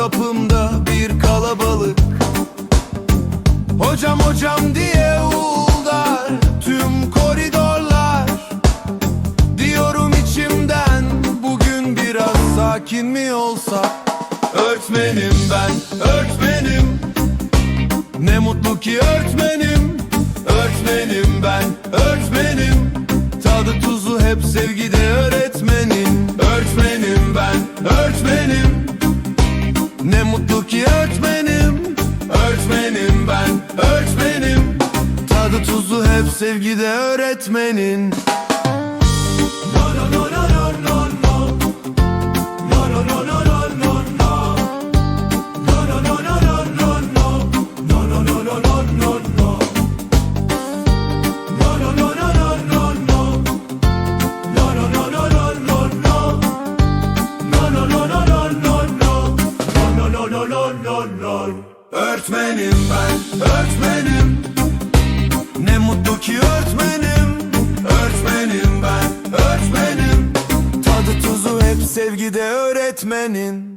kapımda bir kalabalık. Hocam hocam diye uğuldar tüm koridorlar. Diyorum içimden bugün biraz sakin mi olsa? Öğretmenim ben öğretmenim. Ne mutlu ki öğretmenim. Öğretmenim ben öğretmenim. Tadı tuzu hep sevgide öğretmenim sevgide öğretmenin. Öğretmenim ben, öğretmenim ki örtmenim Örtmenim ben, örtmenim Tadı tuzu hep sevgide öğretmenin.